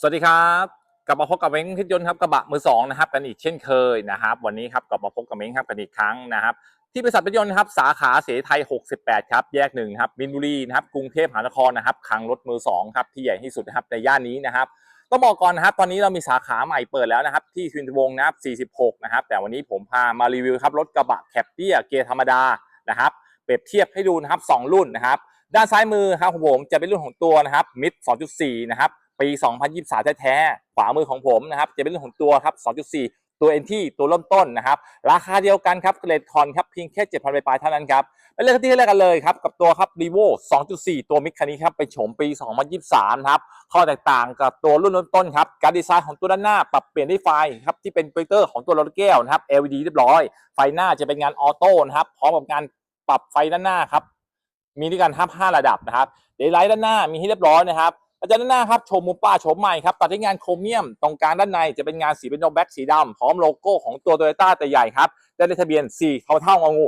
สวัสดีครับกลับมาพบกับเม้งพิทยนต์ครับกระบะมือสองนะครับกันอีกเช่นเคยนะครับ วันนี้ครับกลับมาพบกับเม้งครับกันอีกครั้งนะครับ ที่บริษัทพิทยนต์ครับสาขาเสไทย 68 ครับแยกหนึ่งครับมินบุรีนะครับกรุงเทพมหานครนะครับคลังรถมือสองครับที่ใหญ่ที่สุดนะครับในย่านนี้นะครับต้องบอกก่อนนะครับ ตอนนี้เรามีสาขาใหม่เปิดแล้วนะครับ ที่ทวินวงนะครับ 46 นะครับ แต่วันนี้ผมพามารีวิวครับรถกระบะแคปเตี้ยเกียร์ธรรมดานะครับเปรียบเทียบให้ดูนะครับสองรุ่นนะครับ ด้านซ้ายมือครับของผมจะเป็นรุ่นของตัวนะครับมิด2.4 นะครับ ปี 2023 แท้ๆ ขวามือของผมนะครับ จะเป็นเรื่องของตัวครับ 2.4 ตัวเอ็นที่ตัวเริ่มต้นนะครับ ราคาเดียวกันครับเกรดคอนครับเพียงแค่ 7,000ปลายๆเท่านั้นครับไปเริ่มที่แรกกันเลยครับ กับตัวครับ r ีโว2.4 ตัวมิกคันนี้ครับเป็นโฉมปี 2023นะครับ ข้อแตกต่างกับตัวรุ่นเริ่มต้นครับ การดีไซน์ของตัวด้านหน้าปรับเปลี่ยนด้วยไฟครับที่เป็นโปรเจคเตอร์ของตัวรถแก้วนะครับ LED เรียบร้อย ไฟหน้าจะเป็นงานออโต้นะครับพร้อมกับการปรับไฟด้านหน้าครับมีด้วยกันครับ5ระดับนะครับเดย์ไลท์ด้านหน้ามีให้เรียบร้อยนะครับ อาจารย์ด้านหน้าครับชว์มุมป้าโฉมใหม่ครับตัดด้วยงานโครเมียมตรงกลางด้านในจะเป็นงานสีเป็นโนแบ็กสีดำพร้อมโลโก้ของตัวโตโยต้าแต่ใหญ่ครับได้เลขทะเบียน4เท่าเท่างงู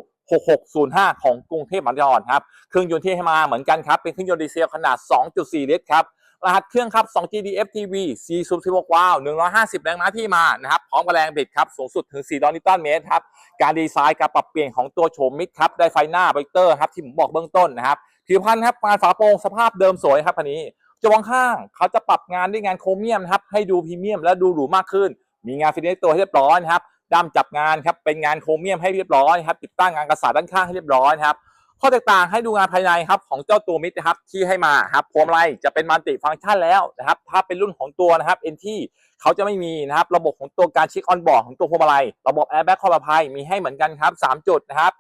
6605 ของกรุงเทพมหานครครับเครื่องยนต์ที่ให้มาเหมือนกันครับเป็นเครื่องยนต์ดีเซลขนาด 2.4 ลิตรครับรหัสเครื่องครับ 2GD FTV 4สูบ16วาล์ว150 แรงม้าที่มานะครับพร้อมกับแรงบิดครับสูงสุดถึง400นิวตันเมตรครับการดีไซน์การปรับเปลี่ยนของตัวโฉมมิดครับได้ไฟหน้าเบรกเตอร์ครับที่ผมบอกเบื้องต้นนะครับผิวพรรณครับงานฝาโปร่งสภาพเดิมสวยครับคันนี้ จวงข้างเขาจะปรับงานด้วยงานโครเมียมนะครับให้ดูพรีเมียมและดูหรูมากขึ้น มีงานฟินิชตัวให้เรียบร้อยนะครับด้ามจับงานครับเป็นงานโครเมียมให้เรียบร้อยครับติดตั้งงานกระสาด้านข้างให้เรียบร้อยครับข้อแตกต่างให้ดูงานภายในครับของเจ้าตัวมิดนะครับที่ให้มาครับพวงมาลัยจะเป็นมัลติฟังก์ชันแล้วนะครับถ้าเป็นรุ่นของตัวนะครับเอ็นที่เขาจะไม่มีนะครับระบบของตัวการเช็คออนบอร์ดของตัวพวงมาลัยระบบแอร์แบ็กครอบภัยมีให้เหมือนกันครับสามจุดนะครับ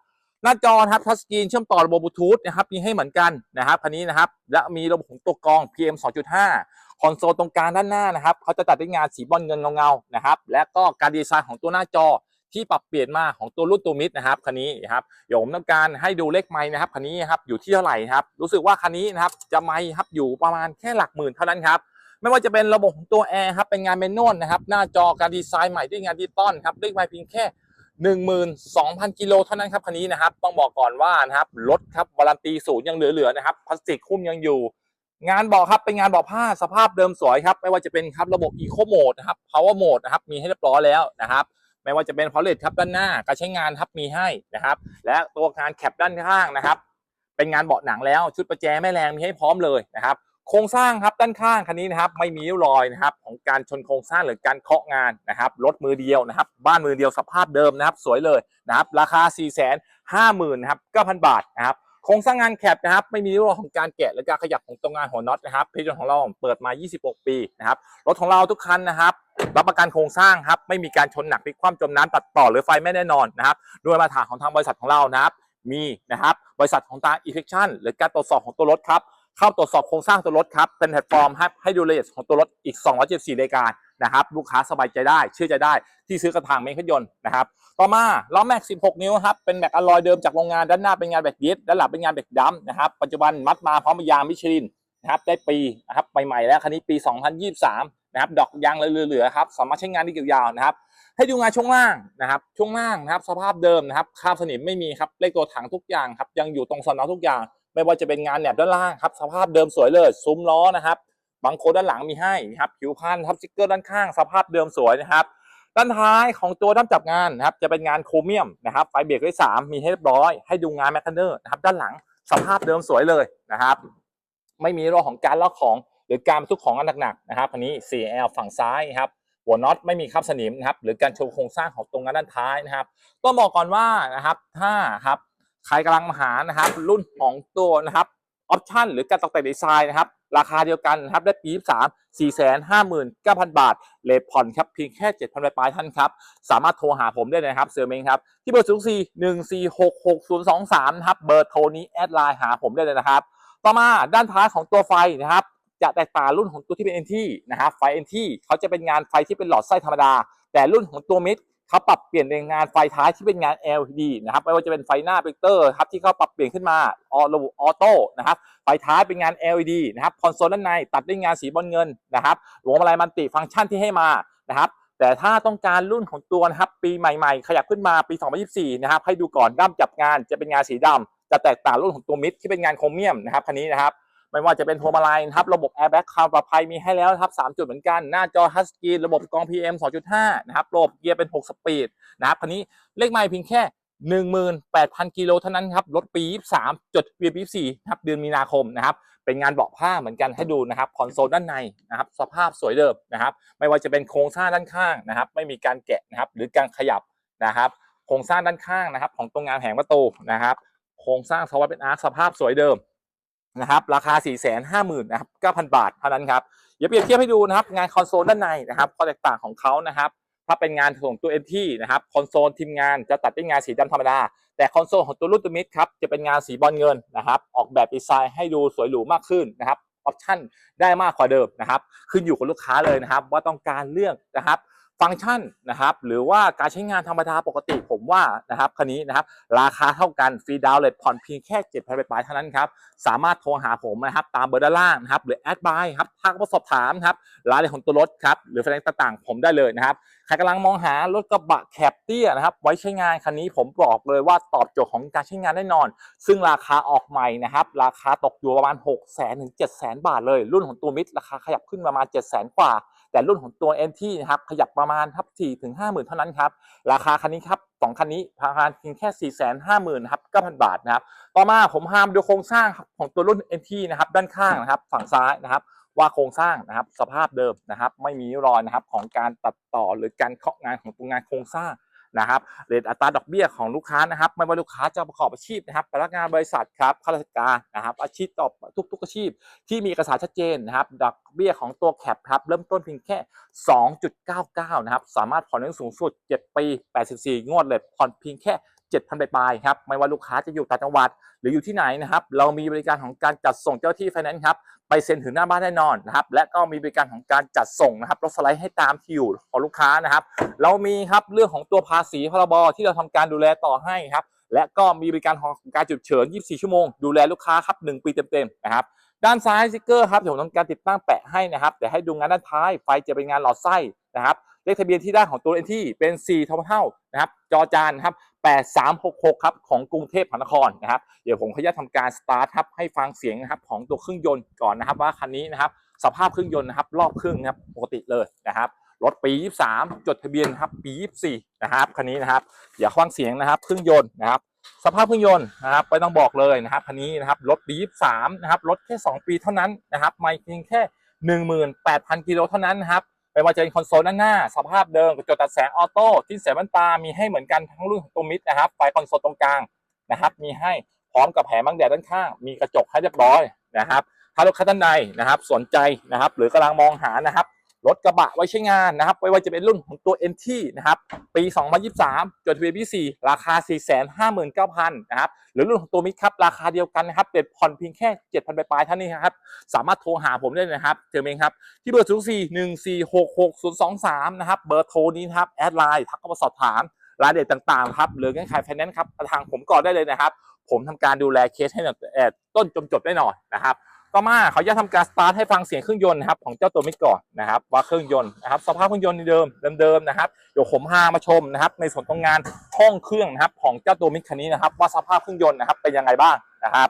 หน้าจอครับทัชสกรีนเชื่อมต่อระบบบลูทูธนะครับมีให้เหมือนกันนะครับคันนี้นะครับ และมีระบบของตัวกรอง PM 2.5 คอนโซลตรงกลางด้านหน้านะครับเขาจะตัดด้วยงานสีบอลเงินเงาๆนะครับและก็การดีไซน์ของตัวหน้าจอที่ปรับเปลี่ยนมาของตัวรุ่นตัวมิดนะครับคันนี้นะครับเดี๋ยวผมต้องการให้ดูเลขไม้นะครับคันนี้นะครับอยู่ที่เท่าไหร่ครับรู้สึกว่าคันนี้นะครับจะไม้ครับอยู่ประมาณแค่หลักหมื่นเท่านั้นครับไม่ว่าจะเป็นระบบของตัวแอร์ครับเป็นงานเมนนวลนะครับหน้าจอการดีไซน์ใหม่ด้วยงานดิจิตอลครับเลขไม้เพียงแค่ 12,000 กิโลเท่านั้นครับคันนี้นะครับต้องบอกก่อนว่านะครับรถครับวารันตีศูนย์ยังเหลือๆนะครับพลาสติกคุ้มยังอยู่ งานเบาะครับเป็นงานเบาะผ้าสภาพเดิมสวยครับไม่ว่าจะเป็นครับระบบ Eco Mode นะครับ Power Mode นะครับมีให้เรียบร้อยแล้วนะครับไม่ว่าจะเป็นพอลเลตครับด้านหน้าการใช้งานครับมีให้นะครับ และตัวงานแคปด้านข้างนะครับ เป็นงานเบาะหนังแล้วชุดประแจแม่แรงมีให้พร้อมเลยนะครับ โครงสร้างครับด้านข้างคันนี้นะครับไม่มีริ้วรอยนะครับของการชนโครงสร้างหรือการเคาะงานนะครับรถมือเดียวนะครับ บ้านมือเดียวสภาพเดิมนะครับ สวยเลยนะครับราคา 4 5 0 0 0 0นะครับ9,000 บาทนะครับโครงสร้างงานแคปนะครับไม่มีริ้วรอยของการแกะหรือการขยับของตรงงานหัวน็อตนะครับเพจของเราเปิดมา 26 ปีนะครับรถของเราทุกคันนะครับรับประกันโครงสร้างครับไม่มีการชนหนักพลิกคว่ำจมน้ำตัดต่อหรือไฟไม่แน่นอนนะครับด้วยมาตรฐานของทางบริษัทของเรานะครับมีนะครับบริษัทของตา Inspection หรือการตรวจสอบของตัวรถครับ เข้าตรวจสอบโครงสร้างตัวรถครับ เป็นแพลตฟอร์มให้ให้ดูรายละเอียดของตัวรถอีก 274รายการนะครับ ลูกค้าสบายใจได้ เชื่อใจได้ที่ซื้อกระถางเมฆยนต์นะครับ ต่อมาล้อแม็ก 16 นิ้วครับ เป็นแม็กอลลอยเดิมจากโรงงาน ด้านหน้าเป็นงานแบกยิดด้านหลังเป็นงานแบกดัมนะครับ ปัจจุบันมัดมาพร้อมยางมิชลินนะครับได้ปีนะครับใหม่ๆแล้วคันนี้ปี 2023 นะครับ ดอกยางเหลือๆครับ สามารถใช้งานได้ยาวๆนะครับ ให้ดูงานช่วงล่างนะครับ ช่วงล่างนะครับ สภาพเดิมนะครับคาบสนิมไม่มีครับ เลขตัวถังทุกอย่างครับ ยังอยู่ตรงสนอทุกอย่าง ไม่ว่าจะเป็นงานแหนบด้านล่างครับสภาพเดิมสวยเลยซุ้มล้อนะครับบางโคดด้านหลังมีให้นะครับผิวพันทับสติกเกอร์ด้านข้างสภาพเดิมสวยนะครับด้านท้ายของตัวด้ามจับงานนะครับจะเป็นงานโครเมียมนะครับไฟเบรกด้วยสามมีให้เรียบร้อย ให้ดูงานแมคคาเนอร์นะครับด้านหลังสภาพเดิมสวยเลยนะครับ ไม่มีเรื่อของการลอกของหรือการบรรทุกของอันหนักๆนะครับอันนี้ 4L ฝั่งซ้ายครับหัวน็อตไม่มีคราบสนิมนะครับหรือการโชว์โครงสร้างของตรงด้านท้ายนะครับต้องบอกก่อนว่านะครับถ้าครับ ใครกำลังมาหานะครับ รุ่นของตัวนะครับออปชั่นหรือการตกแต่งดีไซน์นะครับ ราคาเดียวกันนะครับ ได้ปี23 4 5 9 0 0 0 บาท เลทผ่อนครับ เพียงแค่ 7,000ปลายๆท่านครับ สามารถโทรหาผมได้เลยนะครับ เซอร์เมงครับ ที่เบอร์ 0 4 1 4 6 6 0 2 3 นะครับ เบอร์โทรนี้แอดไลน์หาผมได้เลยนะครับ ต่อมาด้านท้ายของตัวไฟนะครับ จะแตกต่างรุ่นของตัวที่เป็น NT นะครับ ไฟ NT เขาจะเป็นงานไฟที่เป็นหลอดไส้ธรรมดา แต่รุ่นของตัวมิด เขาปรับเปลี่ยนในงานไฟท้ายที่เป็นงาน LED นะครับไม่ว่าจะเป็นไฟหน้าเบรกเตอร์ครับที่เขาปรับเปลี่ยนขึ้นมาออระบบออโต้นะครับไฟท้ายเป็นงาน LED นะครับคอนโซลด้านในตัดด้วยงานสีบอลเงินนะครับรวมอะไรมันติฟังก์ชันที่ให้มานะครับแต่ถ้าต้องการรุ่นของตัวนะครับปีใหม่ๆ ขยับขึ้นมาปี 2024 นะครับให้ดูก่อนด้ามจับงานจะเป็นงานสีดำจะแตกต่างรุ่นของตัวมิดที่เป็นงานโครเมียมนะครับคันนี้นะครับ ไม่ว่าจะเป็นพวงมาลัยนะครับระบบแอร์แบ็กความปลอดภัยมีให้แล้วนะครับ3จุดเหมือนกัน หน้าจอทัชสกรีนระบบกรอง PM 2.5 นะครับระบบเกียร์เป็น 6 สปีดนะครับคันนี้เลขไมล์เพียงแค่18,000 กิโลเท่านั้นครับรถปี 23 จดทะเบียนปี24นะครับเดือนมีนาคมนะครับ เป็นงานเบาะผ้าเหมือนกันให้ดูนะครับคอนโซลด้านในนะครับ สภาพสวยเดิมนะครับ ไม่ว่าจะเป็นโครงสร้างด้านข้างนะครับ ไม่มีการแกะนะครับ หรือการขยับนะครับ โครงสร้างด้านข้างนะครับ ของตรงงานแผงประตูนะครับ โครงสร้างสวัสดิ์เป็นอาร์คสภาพสวยเดิม นะครับราคา 4 5 0 0 0 0นะครับ9,000 บาทเท่านั้นครับเดี๋ยวเปรียบเทียบให้ดูนะครับงานคอนโซลด้านในนะครับข้อแตกต่างของเขานะครับถ้าเป็นงานของตัวเอ็นที่นะครับคอนโซลทีมงานจะตัดด้วยงานสีดำธรรมดา แต่คอนโซลของตัวรุ่นตัวมิดครับจะเป็นงานสีบอลเงินนะครับออกแบบดีไซน์ให้ดูสวยหรูมากขึ้นนะครับออปชั่นได้มากกว่าเดิมนะครับขึ้นอยู่กับลูกค้าเลยนะครับว่าต้องการเรื่องนะครับ ฟังก์ชันนะครับหรือว่าการใช้งานธรรมดาปกติผมว่านะครับคันนี้นะครับราคาเท่ากันฟรีดาวน์เลยผ่อนเพียงแค่7,000บาทเท่านั้นครับสามารถโทรหาผมนะครับตามเบอร์ด้านล่างนะครับหรือแอดไบครับทักมาสอบถามครับรายละเอียดของตัวรถครับหรือแสดงต่างๆ ผมได้เลยนะครับใครกำลังมองหารถกระบะแคบเตี้ยนะครับไว้ใช้งานคันนี้ผมบอกเลยว่าตอบโจทย์ของการใช้งานแน่นอน ซึ่งราคาออกใหม่นะครับราคาตกอยู่ประมาณ6 0 0 0 0 0ถึง7 0 0 0 0บาทเลย รุ่นของตัวมิดราคาขยับขึ้นประมาณ 7 0 0 0 0 0 กว่า แต่รุ่นของตัวเอ็นทีนะครับขยับประมาณทับ4ถึงห้าหมื่นเท่านั้นครับ ราคาคันนี้ครับสองคันนี้ประมาณเพียงแค่4 5 0 0 0 0นครับเก้าพันบาทนะครับ ต่อมาผมพามาดูโครงสร้างของตัวรุ่น NT นะครับด้านข้างนะครับฝั่งซ้ายนะครับว่าโครงสร้างนะครับสภาพเดิมนะครับ ไม่มีรอยนะครับของการตัดต่อหรือการเคาะงานของตัวงานโครงสร้าง นะครับเรทอัตราดอกเบี้ยของลูกค้านะครับ ไม่ว่าลูกค้าจะประกอบอาชีพนะครับพนักงานบริษัทครับข้าราชการนะครับ อาชีพตอบทุก ๆ อาชีพ ที่มีเอกสารชัดเจนนะครับ ดอกเบี้ยของตัวแคปครับเริ่มต้นเพียงแค่ 2.99 นะครับ สามารถผ่อนได้สูงสุด 7 ปี 84 งวดเลยผ่อนเพียงแค่7,000ปลายๆครับ ไม่ว่าลูกค้าจะอยู่ต่างจังหวัด หรืออยู่ที่ไหนนะครับ เรามีบริการของการจัดส่งเจ้าที่ไฟแนนซ์ครับ ไปเซ็นถึงหน้าบ้านแน่นอนนะครับ และก็มีบริการของการจัดส่งนะครับรถสไลด์ให้ตามที่อยู่ของลูกค้านะครับ เรามีครับเรื่องของตัวภาษีพรบที่เราทำการดูแลต่อให้ครับ และก็มีบริการของการจุดเฉิน 24 ชั่วโมง ดูแลลูกค้าครับ 1 ปีเต็มๆนะครับด้านซ้ายสติกเกอร์ครับเดี๋ยวผมทำการติดตั้งแปะให้นะครับเดี๋ยวให้ดูงานด้านท้ายไฟจะเป็นงานหลอดไส้นะครับ เลขทะเบียนที่ได้ของตัวเอ็นที่เป็น4ทเท่านะครับจอจานครับ8366ครับของกรุงเทพมหานครนะครับเดี๋ยวผมขออนุญาตทำการสตาร์ทครับให้ฟังเสียงนะครับของตัวเครื่องยนต์ก่อนนะครับ ว่าคันนี้นะครับสภาพเครื่องยนต์นะครับรอบเครื่องนะครับปกติเลยนะครับรถปี 23 จดทะเบียนครับปี 24 นะครับคันนี้นะครับเดี๋ยวฟังเสียงนะครับเครื่องยนต์นะครับสภาพเครื่องยนต์นะครับไม่ต้องบอกเลยนะครับคันนี้นะครับรถปี 23 นะครับรถแค่ 2 ปีเท่านั้นนะครับไม่เพียงแค่ 18,000 กิโลเท่านั้นนะครับ ไม่ว่าจะเป็นคอนโซลด้านหน้า สภาพเดิมกระจกตัดแสงออโต้ที่เสียบันตา มีให้เหมือนกันทั้งรุ่นของตัวมิดนะครับ ไฟคอนโซลตรงกลางนะครับ มีให้พร้อมกับแผงบังแดดด้านข้าง มีกระจกให้เรียบร้อยนะครับ ถ้าลูกค้าท่านใดนะครับ สนใจนะครับ หรือกำลังมองหานะครับ รถกระบะไว้ใช้งานนะครับ ไม่ว่าจะเป็นรุ่นของตัว NT นะครับ ปี 2023 จดทะเบียนปี4ราคา 459,000 นะครับ หรือรุ่นของตัวมิดครับ ราคาเดียวกันนะครับเด็ดผ่อนเพียงแค่ 7,000 ปลายๆเท่านี้ครับ สามารถโทรหาผมได้นะครับเจอเองครับ ที่เบอร์ 0 4 1 4 6 6 0 2 3 นะครับ เบอร์โทรนี้นะครับ แอดไลน์ ทักเข้ามาสอบถามรายละเอียดต่างๆครับ หรือเงื่อนไขไฟแนนซ์ครับ ทางผมก่อนได้เลยนะครับ ผมทำการดูแลเคสให้ตั้งแต่ต้นจนจบได้หน่อยนะครับ ต่อมาเขาจะทำการสตาร์ทให้ฟังเสียงเครื่องยนต์นะครับของเจ้าตัวมิดก่อนนะครับว่าเครื่องยนต์นะครับสภาพเครื่องยนต์เดิมเดิมๆนะครับเดี๋ยวผมพามาชมนะครับ ในส่วนของงานห้องเครื่องนะครับของเจ้าตัวมิดคันนี้นะครับ ว่าสภาพเครื่องยนต์นะครับเป็นยังไงบ้างนะครับ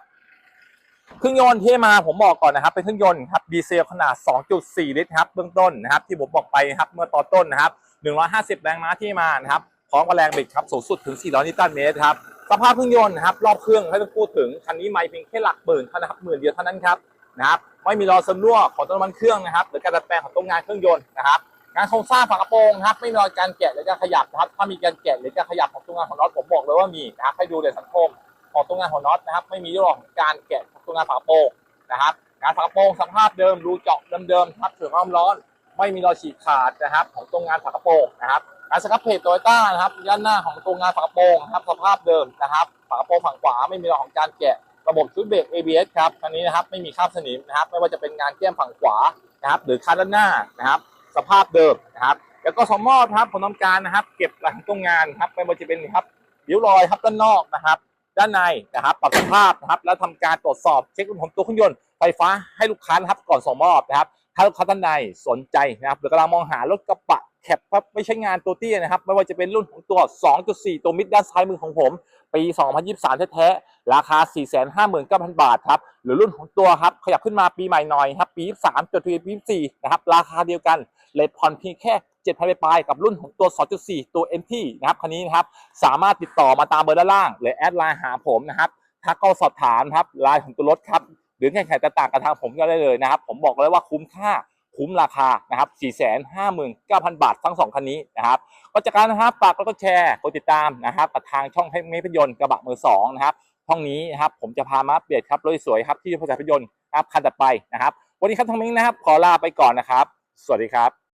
เครื่องยนต์ที่มาผมบอกก่อนนะครับเป็นเครื่องยนต์ครับดีเซลขนาด 2.4 ลิตรครับเบื้องต้นนะครับที่ผมบอกไปครับเมื่อตอนต้นนะครับ 150 แรงม้าที่มานะครับพร้อมกับแรงบิดครับสูงสุดถึง 400 นิวตันเมตรครับสภาพเครื่องยนต์นะครับรอบเครื่องไม่ต้องพูดถึงคันนี้ไม่เพียงแค่หลักหมื่นเท่านั้นครับหมื่นเดียวเท่านั้นครับ นะครับไม่มีรอยซึมรั่วของตัวน้ำมันเครื่องนะครับ หรือการดัดแปลงของตัวงานเครื่องยนต์นะครับงานโครงสร้างฝากระโปรงนะครับไม่มีรอยการแกะหรือการขยับนะครับถ้ามีการแกะหรือการขยับของตัวงานของน็อตผมบอกเลยว่ามีนะครับให้ดูเลยสังคมของตัวงานของน็อตนะครับ ไม่มีร่องการแกะของตัวงานฝากระโปรงนะครับงานฝากระโปรงสภาพเดิมรูเจาะเดิมๆครับถึงความร้อน ไม่มีรอยฉีกขาดนะครับ ของตัวงานฝากระโปรงนะครับงานสครับเพจโตโยต้านะครับด้านหน้าของตัวงานฝากระโปรงนะครับสภาพเดิมนะครับฝากระโปรงฝั่งขวาไม่มีรอยของการแกะ ระบบชุดเบรก ABS ครับคันนี้นะครับไม่มีคราบสนิมนะครับ ไม่ว่าจะเป็นงานแก้มฝั่งขวานะครับหรือคันด้านหน้านะครับ สภาพเดิมนะครับ แล้วก็สมอบครับผมทำการนะครับ เก็บหลังตรงงานครับไม่ว่าจะเป็นครับริ้วรอยครับด้านนอกนะครับ ด้านในนะครับปรับสภาพนะครับแล้วทำการตรวจสอบเช็คของตัวเครื่องยนต์ไฟฟ้าให้ลูกค้านะครับก่อนส่งมอบนะครับ ถ้าลูกค้าท่านใดสนใจนะครับหรือกำลังมองหารถกระบะแคปครับไม่ใช่งานตัวเตี้ยนะครับ ไม่ว่าจะเป็นรุ่นของตัว 2.4 ตัวมิดด้านซ้ายมือของผม ปี 2023 แท้ๆ ราคา 459,000 บาทครับ หรือรุ่นของตัวครับ ขยับขึ้นมาปีใหม่หน่อยครับ ปี 23จนถึงปี 24 นะครับ ราคาเดียวกันเลทผ่อนเพียงแค่7,000ปลายกับรุ่นของตัว 2.4 ตัว NT นะครับ คันนี้นะครับ สามารถติดต่อมาตามเบอร์ด้านล่าง หรือแอดไลน์หาผมนะครับทักก็สอบถามครับไลน์ของตัวรถครับ หรือแข่งขันต่างๆกับทางผมก็ได้เลยนะครับ ผมบอกเลยว่าคุ้มค่า คุ้มราคานะครับ 459,000 บาททั้ง 2 คันนี้นะครับ ก็จากการนะครับฝากแล้วก็แชร์กดติดตามนะครับกับทางช่องให้เมพยนต์กระบะมือสองนะครับช่องนี้นะครับผมจะพามาอัปเดตครับรถสวยครับที่บริษัทพยนต์นะครับคันต่อไปนะครับ วันนี้ครับทั้งมิ้งนะครับ ขอลาไปก่อนนะครับ สวัสดีครับ